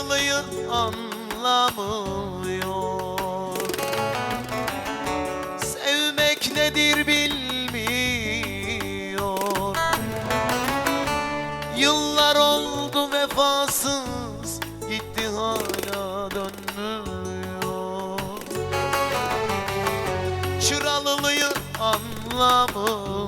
Çıralılıyı anlamıyor Sevmek nedir bilmiyor. Yıllar oldu vefasız Gitti hala dönmüyor. Çıralılıyı anlamıyor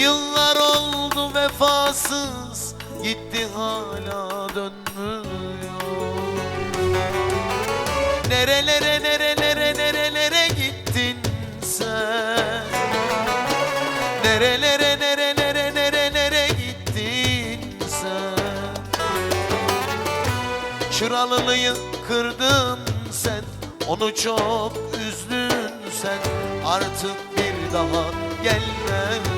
Yıllar oldu vefasız Gitti hala dönmüyor. Nerelere nerelere nerelere gittin sen? Nerelere nerelere nerelere gittin sen? Çıralılıyı kırdın sen Onu çok üzdün sen. Artık bir daha gelmezsen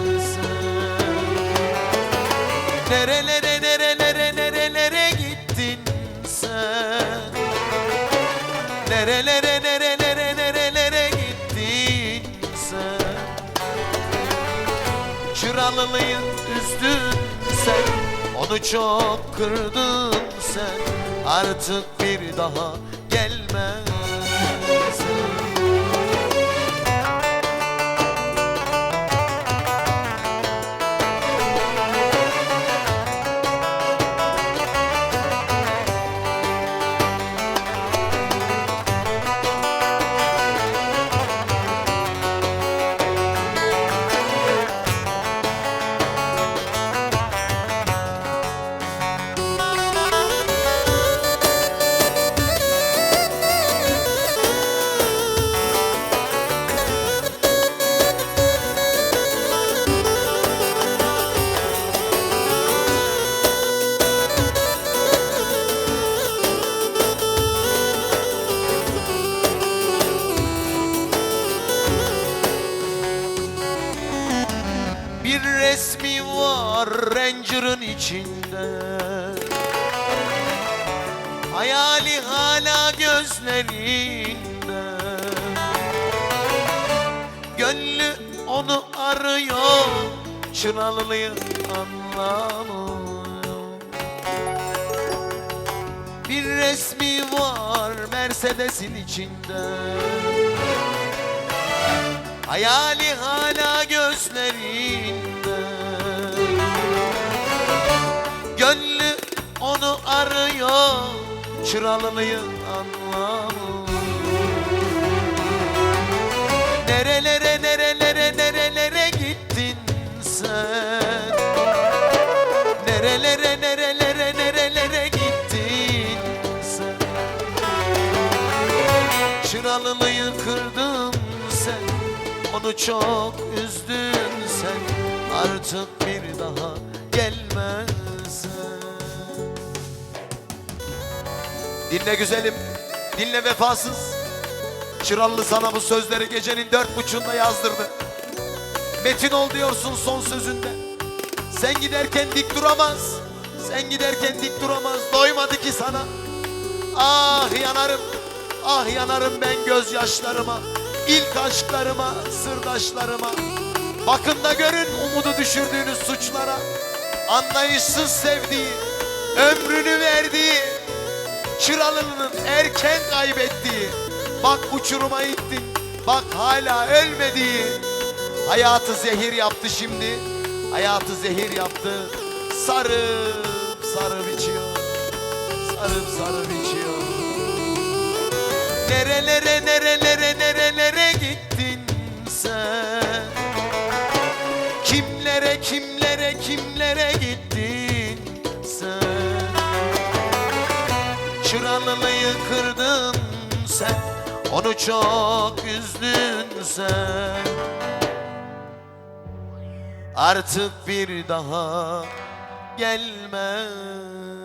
Nerelere nerelere nerelere gittin sen? Nerelere nerelere nerelere gittin sen? Çıralılıyı üzdün sen Onu çok kırdın sen. Artık bir daha gelmez Bir resmi var Ranger'ın içinde. Hayali hala gözlerinde. Gönlü onu arıyor Çıralılıyı anlamıyor Bir resmi var Mercedes'in içinde Hayali hala gözlerinde. Gönlü onu arıyor Çıralılıyı anlamıyor Nerelere nerelere nerelere gittin sen? Nerelere nerelere nerelere gittin sen? Çıralılıyı Onu çok üzdün sen. Artık bir daha gelmezsen. Dinle güzelim. Dinle vefasız. Çırallı sana bu sözleri gecenin dört buçuğunda yazdırdı. Metin ol diyorsun son sözünde. Sen giderken dik duramaz. Sen giderken dik duramaz. Doymadı ki sana. Ah yanarım. Ah yanarım ben gözyaşlarıma ilk aşklarıma, sırdaşlarıma. Bakın da görün umudu düşürdüğünüz suçlara. Anlayışsız sevdiği, ömrünü verdiği Çıralı'nın erken kaybettiği. Bak uçuruma ittin, bak hala ölmediği. Hayatı zehir yaptı şimdi Hayatı zehir yaptı. Sarıp sarıp içiyor Sarıp sarıp içiyor. Nerelere nerelere Çıralılıyı kırdın sen Onu çok üzdün sen. Artık bir daha gelmez